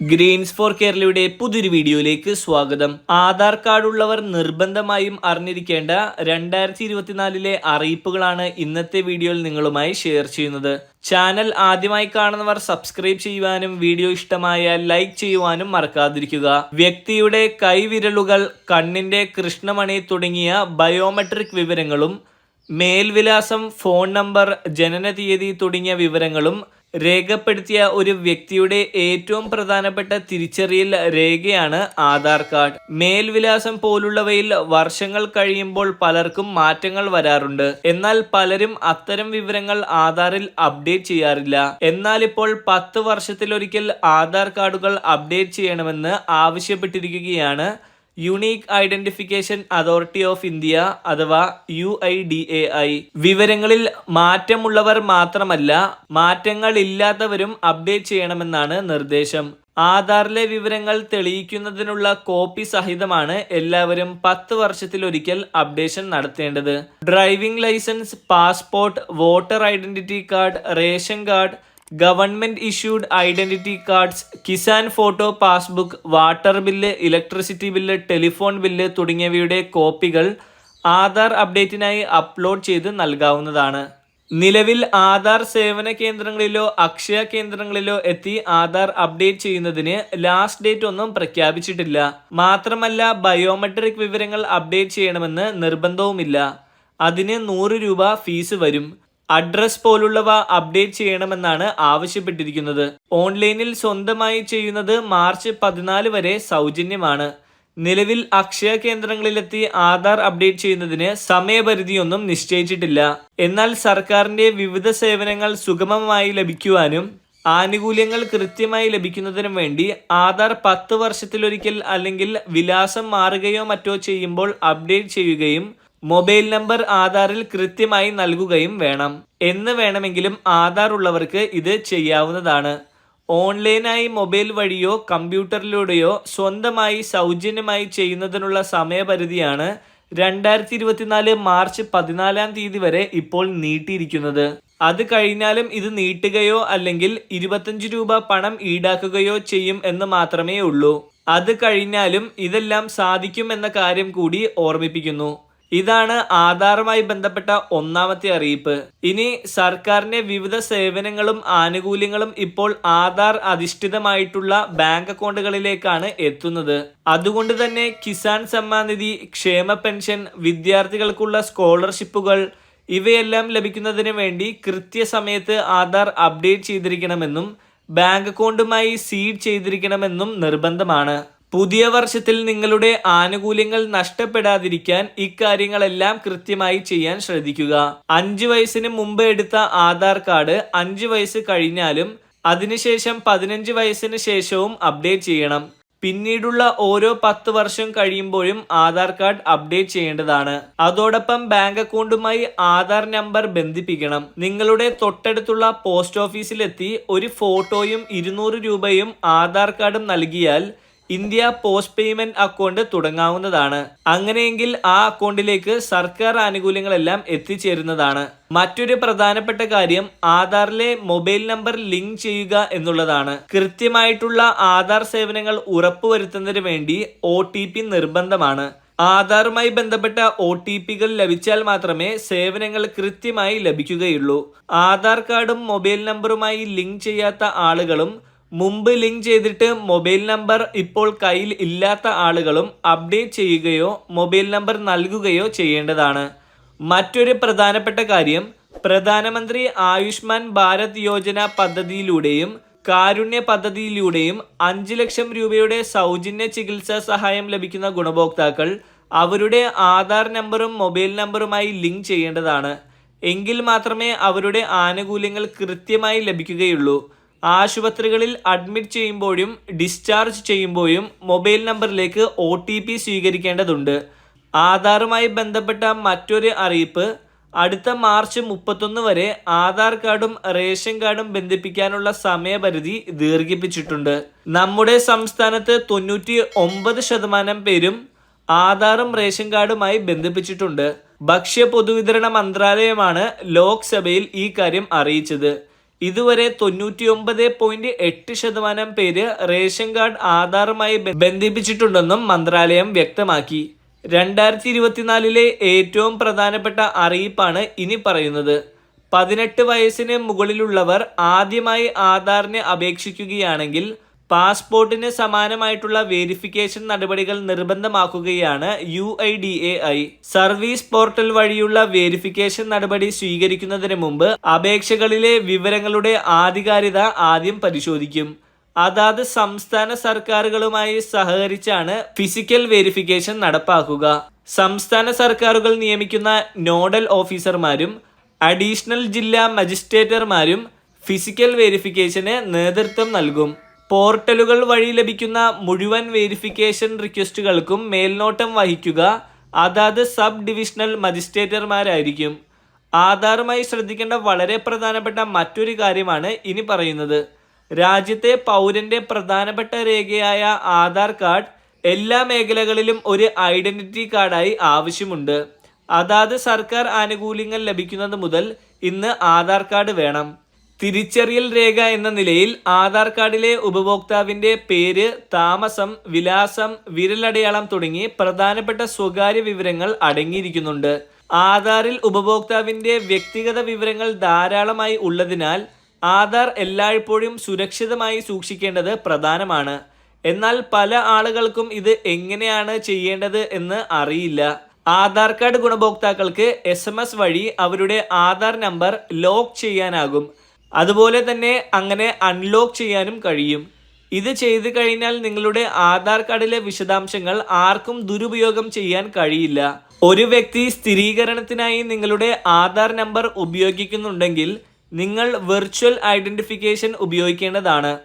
Green's four കേരളയുടെ പുതിയൊരു വീഡിയോയിലേക്ക് സ്വാഗതം. ആധാർ കാർഡ് ഉള്ളവർ നിർബന്ധമായും അറിഞ്ഞിരിക്കേണ്ട രണ്ടായിരത്തി ഇരുപത്തിനാലിലെ അറിയിപ്പുകളാണ് ഇന്നത്തെ വീഡിയോയിൽ നിങ്ങളുമായി ഷെയർ ചെയ്യുന്നത്. ചാനൽ ആദ്യമായി കാണുന്നവർ സബ്സ്ക്രൈബ് ചെയ്യുവാനും വീഡിയോ ഇഷ്ടമായ ലൈക്ക് ചെയ്യുവാനും മറക്കാതിരിക്കുക. വ്യക്തിയുടെ കൈവിരലുകൾ കണ്ണിന്റെ കൃഷ്ണമണി തുടങ്ങിയ ബയോമെട്രിക് വിവരങ്ങളും മേൽവിലാസം ഫോൺ നമ്പർ ജനന തീയതി തുടങ്ങിയ വിവരങ്ങളും രേഖപ്പെടുത്തിയ ഒരു വ്യക്തിയുടെ ഏറ്റവും പ്രധാനപ്പെട്ട തിരിച്ചറിയൽ രേഖയാണ് ആധാർ കാർഡ്. മേൽവിലാസം പോലുള്ളവയിൽ വർഷങ്ങൾ കഴിയുമ്പോൾ പലർക്കും മാറ്റങ്ങൾ വരാറുണ്ട്. എന്നാൽ പലരും അത്തരം വിവരങ്ങൾ ആധാറിൽ അപ്ഡേറ്റ് ചെയ്യാറില്ല. എന്നാൽ ഇപ്പോൾ പത്ത് വർഷത്തിലൊരിക്കൽ ആധാർ കാർഡുകൾ അപ്ഡേറ്റ് ചെയ്യണമെന്ന് ആവശ്യപ്പെട്ടിരിക്കുകയാണ് unique identification authority of India അഥവാ U I D A I വിവരങ്ങളിൽ മാറ്റമുള്ളവർ മാത്രമല്ല മാറ്റങ്ങൾ ഇല്ലാത്തവരും അപ്ഡേറ്റ് ചെയ്യണമെന്നാണ് നിർദ്ദേശം. ആധാറിലെ വിവരങ്ങൾ തെളിയിക്കുന്നതിനുള്ള കോപ്പി സഹിതമാണ് എല്ലാവരും പത്ത് വർഷത്തിലൊരിക്കൽ അപ്ഡേഷൻ നടത്തേണ്ടത്. Driving licence passport voter identity card ration card government issued identity cards Kisan photo passbook water bill electricity bill telephone bill തുടങ്ങിയവയുടെ കോപ്പികൾ ആധാർ അപ്ഡേറ്റിനായി അപ്ലോഡ് ചെയ്ത് നൽകാവുന്നതാണ്. നിലവിൽ ആധാർ സേവന കേന്ദ്രങ്ങളിലോ അക്ഷയ കേന്ദ്രങ്ങളിലോ എത്തി ആധാർ അപ്ഡേറ്റ് ചെയ്യുന്നതിന് ലാസ്റ്റ് ഡേറ്റ് ഒന്നും പ്രഖ്യാപിച്ചിട്ടില്ല. മാത്രമല്ല ബയോമെട്രിക് വിവരങ്ങൾ അപ്ഡേറ്റ് ചെയ്യണമെന്ന് നിർബന്ധവുമില്ല. അതിന് നൂറ് രൂപ ഫീസ് വരും. അഡ്രസ് പോലുള്ളവ അപ്ഡേറ്റ് ചെയ്യണമെന്നാണ് ആവശ്യപ്പെട്ടിരിക്കുന്നത്. ഓൺലൈനിൽ സ്വന്തമായി ചെയ്യുന്നത് മാർച്ച് പതിനാല് വരെ സൗജന്യമാണ്. നിലവിൽ അക്ഷയ കേന്ദ്രങ്ങളിലെത്തി ആധാർ അപ്ഡേറ്റ് ചെയ്യുന്നതിന് സമയപരിധിയൊന്നും നിശ്ചയിച്ചിട്ടില്ല. എന്നാൽ സർക്കാരിന്റെ വിവിധ സേവനങ്ങൾ സുഗമമായി ലഭിക്കുവാനും ആനുകൂല്യങ്ങൾ കൃത്യമായി ലഭിക്കുന്നതിനും വേണ്ടി ആധാർ പത്ത് വർഷത്തിലൊരിക്കൽ അല്ലെങ്കിൽ വിലാസം മാറുകയോ മറ്റോ ചെയ്യുമ്പോൾ അപ്ഡേറ്റ് ചെയ്യുകയും മൊബൈൽ നമ്പർ ആധാറിൽ കൃത്യമായി നൽകുകയും വേണം. എന്ന് വേണമെങ്കിലും ആധാർ ഉള്ളവർക്ക് ഇത് ചെയ്യാവുന്നതാണ്. ഓൺലൈനായി മൊബൈൽ വഴിയോ കമ്പ്യൂട്ടറിലൂടെയോ സ്വന്തമായി സൗജന്യമായി ചെയ്യുന്നതിനുള്ള സമയപരിധിയാണ് രണ്ടായിരത്തി ഇരുപത്തിനാല് മാർച്ച് പതിനാലാം തീയതി വരെ ഇപ്പോൾ നീട്ടിയിരിക്കുന്നത്. അത് കഴിഞ്ഞാലും ഇത് നീട്ടുകയോ അല്ലെങ്കിൽ ഇരുപത്തഞ്ച് രൂപ പണം ഈടാക്കുകയോ ചെയ്യും എന്ന് മാത്രമേ ഉള്ളൂ അത് കഴിഞ്ഞാലും ഇതെല്ലാം സാധിക്കും എന്ന കാര്യം കൂടി ഓർമ്മിപ്പിക്കുന്നു. ഇതാണ് ആധാറുമായി ബന്ധപ്പെട്ട ഒന്നാമത്തെ അറിയിപ്പ്. ഇനി സർക്കാരിന്റെ വിവിധ സേവനങ്ങളും ആനുകൂല്യങ്ങളും ഇപ്പോൾ ആധാർ അധിഷ്ഠിതമായിട്ടുള്ള ബാങ്ക് അക്കൗണ്ടുകളിലേക്കാണ് എത്തുന്നത്. അതുകൊണ്ട് തന്നെ കിസാൻ സമ്മാൻ നിധി ക്ഷേമ പെൻഷൻ വിദ്യാർത്ഥികൾക്കുള്ള സ്കോളർഷിപ്പുകൾ ഇവയെല്ലാം ലഭിക്കുന്നതിന് വേണ്ടി കൃത്യസമയത്ത് ആധാർ അപ്ഡേറ്റ് ചെയ്തിരിക്കണമെന്നും ബാങ്ക് അക്കൗണ്ടുമായി സീഡ് ചെയ്തിരിക്കണമെന്നും നിർബന്ധമാണ്. പുതിയ വർഷത്തിൽ നിങ്ങളുടെ ആനുകൂല്യങ്ങൾ നഷ്ടപ്പെടാതിരിക്കാൻ ഇക്കാര്യങ്ങളെല്ലാം കൃത്യമായി ചെയ്യാൻ ശ്രദ്ധിക്കുക. അഞ്ച് വയസ്സിന് മുമ്പ് എടുത്ത ആധാർ കാർഡ് അഞ്ച് വയസ്സ് കഴിഞ്ഞാലും അതിനുശേഷം പതിനഞ്ച് വയസ്സിന് ശേഷവും അപ്ഡേറ്റ് ചെയ്യണം. പിന്നീടുള്ള ഓരോ പത്ത് വർഷം കഴിയുമ്പോഴും ആധാർ കാർഡ് അപ്ഡേറ്റ് ചെയ്യേണ്ടതാണ്. അതോടൊപ്പം ബാങ്ക് അക്കൗണ്ടുമായി ആധാർ നമ്പർ ബന്ധിപ്പിക്കണം. നിങ്ങളുടെ തൊട്ടടുത്തുള്ള പോസ്റ്റ് ഓഫീസിലെത്തി ഒരു ഫോട്ടോയും ഇരുന്നൂറ് രൂപയും ആധാർ കാർഡും നൽകിയാൽ ഇന്ത്യ പോസ്റ്റ് പേയ്മെന്റ് അക്കൗണ്ട് തുടങ്ങാവുന്നതാണ്. അങ്ങനെയെങ്കിൽ ആ അക്കൗണ്ടിലേക്ക് സർക്കാർ ആനുകൂല്യങ്ങളെല്ലാം എത്തിച്ചേരുന്നതാണ്. മറ്റൊരു പ്രധാനപ്പെട്ട കാര്യം ആധാറിലെ മൊബൈൽ നമ്പർ ലിങ്ക് ചെയ്യുക എന്നുള്ളതാണ്. കൃത്യമായിട്ടുള്ള ആധാർ സേവനങ്ങൾ ഉറപ്പുവരുത്തുന്നതിന് വേണ്ടി ഒ നിർബന്ധമാണ്. ആധാറുമായി ബന്ധപ്പെട്ട ഒ ടി പികൾ ലഭിച്ചാൽ മാത്രമേ സേവനങ്ങൾ കൃത്യമായി ലഭിക്കുകയുള്ളൂ. ആധാർ കാർഡും മൊബൈൽ നമ്പറുമായി ലിങ്ക് ചെയ്യാത്ത ആളുകളും മുമ്പ് ലിങ്ക് ചെയ്തിട്ട് മൊബൈൽ നമ്പർ ഇപ്പോൾ കയ്യിൽ ഇല്ലാത്ത ആളുകളും അപ്ഡേറ്റ് ചെയ്യുകയോ മൊബൈൽ നമ്പർ നൽകുകയോ ചെയ്യേണ്ടതാണ്. മറ്റൊരു പ്രധാനപ്പെട്ട കാര്യം പ്രധാനമന്ത്രി ആയുഷ്മാൻ ഭാരത് യോജന പദ്ധതിയിലൂടെയും കാരുണ്യ പദ്ധതിയിലൂടെയും അഞ്ച് ലക്ഷം രൂപയുടെ സൗജന്യ ചികിത്സാ സഹായം ലഭിക്കുന്ന ഗുണഭോക്താക്കൾ അവരുടെ ആധാർ നമ്പറും മൊബൈൽ നമ്പറുമായി ലിങ്ക് ചെയ്യേണ്ടതാണ്. എങ്കിൽ മാത്രമേ അവരുടെ ആനുകൂല്യങ്ങൾ കൃത്യമായി ലഭിക്കുകയുള്ളൂ. ആശുപത്രികളിൽ അഡ്മിറ്റ് ചെയ്യുമ്പോഴും ഡിസ്ചാർജ് ചെയ്യുമ്പോഴും മൊബൈൽ നമ്പറിലേക്ക് ഒ സ്വീകരിക്കേണ്ടതുണ്ട്. ആധാറുമായി ബന്ധപ്പെട്ട മറ്റൊരു അറിയിപ്പ് അടുത്ത മാർച്ച് മുപ്പത്തൊന്ന് വരെ ആധാർ കാർഡും റേഷൻ കാർഡും ബന്ധിപ്പിക്കാനുള്ള സമയപരിധി ദീർഘിപ്പിച്ചിട്ടുണ്ട്. നമ്മുടെ സംസ്ഥാനത്ത് തൊണ്ണൂറ്റി ഒമ്പത് ശതമാനം പേരും ആധാറും റേഷൻ കാർഡുമായി ബന്ധിപ്പിച്ചിട്ടുണ്ട്. ഭക്ഷ്യ പൊതുവിതരണ മന്ത്രാലയമാണ് ലോക്സഭയിൽ ഈ കാര്യം അറിയിച്ചത്. ഇതുവരെ തൊണ്ണൂറ്റിയൊമ്പത് പോയിന്റ് എട്ട് ശതമാനം പേര് റേഷൻ കാർഡ് ആധാറുമായി ബന്ധിപ്പിച്ചിട്ടുണ്ടെന്നും മന്ത്രാലയം വ്യക്തമാക്കി. രണ്ടായിരത്തി ഇരുപത്തിനാലിലെ ഏറ്റവും പ്രധാനപ്പെട്ട അറിയിപ്പാണ് ഇനി പറയുന്നത്. പതിനെട്ട് വയസ്സിന് മുകളിലുള്ളവർ ആദ്യമായി ആധാറിന് അപേക്ഷിക്കുകയാണെങ്കിൽ പാസ്പോർട്ടിന് സമാനമായിട്ടുള്ള വെരിഫിക്കേഷൻ നടപടികൾ നിർബന്ധമാക്കുകയാണ് U I D A I. Service portal വഴിയുള്ള വെരിഫിക്കേഷൻ നടപടി സ്വീകരിക്കുന്നതിന് മുമ്പ് അപേക്ഷകളിലെ വിവരങ്ങളുടെ ആധികാരിത ആദ്യം പരിശോധിക്കും. അതാത് സംസ്ഥാന സർക്കാരുകളുമായി സഹകരിച്ചാണ് ഫിസിക്കൽ വെരിഫിക്കേഷൻ നടപ്പാക്കുക. സംസ്ഥാന സർക്കാരുകൾ നിയമിക്കുന്ന നോഡൽ ഓഫീസർമാരും അഡീഷണൽ ജില്ലാ മജിസ്ട്രേറ്റർമാരും ഫിസിക്കൽ വെരിഫിക്കേഷന് നേതൃത്വം നൽകും. പോർട്ടലുകൾ വഴി ലഭിക്കുന്ന മുഴുവൻ വെരിഫിക്കേഷൻ റിക്വസ്റ്റുകൾക്കും മേൽനോട്ടം വഹിക്കുക അതാത് സബ് ഡിവിഷണൽ മജിസ്ട്രേറ്റർമാരായിരിക്കും. ആധാറുമായി ശ്രദ്ധിക്കേണ്ട വളരെ പ്രധാനപ്പെട്ട മറ്റൊരു കാര്യമാണ് ഇനി പറയുന്നത്. രാജ്യത്തെ പൗരന്റെ പ്രധാനപ്പെട്ട രേഖയായ ആധാർ കാർഡ് എല്ലാ മേഖലകളിലും ഒരു ഐഡന്റിറ്റി കാർഡായി ആവശ്യമുണ്ട്. അതാത് സർക്കാർ ആനുകൂല്യങ്ങൾ ലഭിക്കുന്നത് മുതൽ ഇന്ന് ആധാർ കാർഡ് വേണം. തിരിച്ചറിയൽ രേഖ എന്ന നിലയിൽ ആധാർ കാർഡിലെ ഉപഭോക്താവിന്റെ പേര് താമസം വിലാസം വിരലടയാളം തുടങ്ങി പ്രധാനപ്പെട്ട സ്വകാര്യ വിവരങ്ങൾ അടങ്ങിയിരിക്കുന്നുണ്ട്. ആധാറിൽ ഉപഭോക്താവിന്റെ വ്യക്തിഗത വിവരങ്ങൾ ധാരാളമായി ഉള്ളതിനാൽ ആധാർ എല്ലായ്പ്പോഴും സുരക്ഷിതമായി സൂക്ഷിക്കേണ്ടത് പ്രധാനമാണ്. എന്നാൽ പല ആളുകൾക്കും ഇത് എങ്ങനെയാണ് ചെയ്യേണ്ടത് എന്ന് അറിയില്ല. ആധാർ കാർഡ് ഗുണഭോക്താക്കൾക്ക് എസ് വഴി അവരുടെ ആധാർ നമ്പർ ലോക്ക് ചെയ്യാനാകും. അതുപോലെ തന്നെ അങ്ങനെ അൺലോക്ക് ചെയ്യാനും കഴിയും. ഇത് ചെയ്തു കഴിഞ്ഞാൽ നിങ്ങളുടെ ആധാർ കാർഡിലെ വിശദാംശങ്ങൾ ആർക്കും ദുരുപയോഗം ചെയ്യാൻ കഴിയില്ല. ഒരു വ്യക്തി സ്ഥിരീകരണത്തിനായി നിങ്ങളുടെ ആധാർ നമ്പർ ഉപയോഗിക്കുന്നുണ്ടെങ്കിൽ നിങ്ങൾ വെർച്വൽ ഐഡന്റിഫിക്കേഷൻ ഉപയോഗിക്കേണ്ടതാണ്.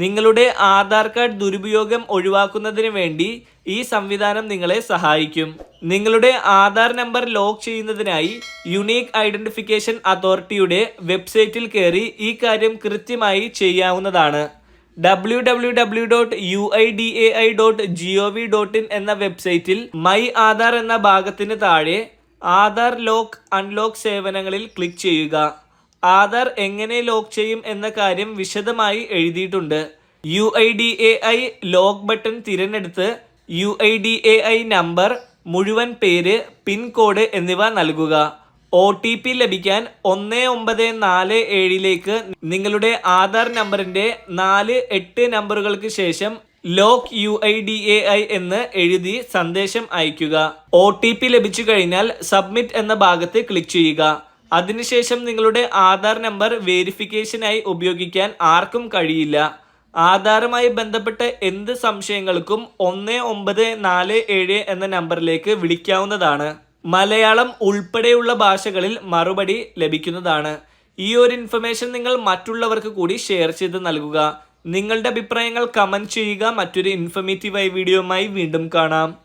നിങ്ങളുടെ ആധാർ കാർഡ് ദുരുപയോഗം ഒഴിവാക്കുന്നതിന് വേണ്ടി ഈ സംവിധാനം നിങ്ങളെ സഹായിക്കും. നിങ്ങളുടെ ആധാർ നമ്പർ ലോക്ക് ചെയ്യുന്നതിനായി യുണീക്ക് ഐഡന്റിഫിക്കേഷൻ അതോറിറ്റിയുടെ വെബ്സൈറ്റിൽ കയറി ഈ കാര്യം കൃത്യമായി ചെയ്യാവുന്നതാണ്. W W dot U I D A I dot G O V dot in എന്ന വെബ്സൈറ്റിൽ മൈ ആധാർ എന്ന ഭാഗത്തിന് താഴെ ആധാർ ലോക്ക് അൺലോക്ക് സേവനങ്ങളിൽ ക്ലിക്ക് ചെയ്യുക. ആധാർ എങ്ങനെ ലോക്ക് ചെയ്യും എന്ന കാര്യം വിശദമായി എഴുതിയിട്ടുണ്ട്. U I D A I lock button തിരഞ്ഞെടുത്ത് U I D A I number മുഴുവൻ പേര് പിൻകോഡ് എന്നിവ നൽകുക. ഒ ടി പി ലഭിക്കാൻ ഒന്ന് ഒമ്പത് നാല് ഏഴിലേക്ക് നിങ്ങളുടെ ആധാർ നമ്പറിന്റെ നാല് എട്ട് നമ്പറുകൾക്ക് ശേഷം lock U I D A I എന്ന് എഴുതി സന്ദേശം അയയ്ക്കുക. ഒ ടി പി ലഭിച്ചു കഴിഞ്ഞാൽ സബ്മിറ്റ് എന്ന ഭാഗത്ത് ക്ലിക്ക് ചെയ്യുക. അതിനുശേഷം നിങ്ങളുടെ ആധാർ നമ്പർ വേരിഫിക്കേഷനായി ഉപയോഗിക്കാൻ ആർക്കും കഴിയില്ല. ആധാറുമായി ബന്ധപ്പെട്ട എന്ത് സംശയങ്ങൾക്കും ഒന്ന് ഒമ്പത് നാല് ഏഴ് എന്ന നമ്പറിലേക്ക് വിളിക്കാവുന്നതാണ്. മലയാളം ഉൾപ്പെടെയുള്ള ഭാഷകളിൽ മറുപടി ലഭിക്കുന്നതാണ്. ഈ ഒരു ഇൻഫർമേഷൻ നിങ്ങൾ മറ്റുള്ളവർക്ക് കൂടി ഷെയർ ചെയ്ത് നൽകുക. നിങ്ങളുടെ അഭിപ്രായങ്ങൾ കമന്റ് ചെയ്യുക. മറ്റൊരു ഇൻഫർമേറ്റീവായ വീഡിയോയുമായി വീണ്ടും കാണാം.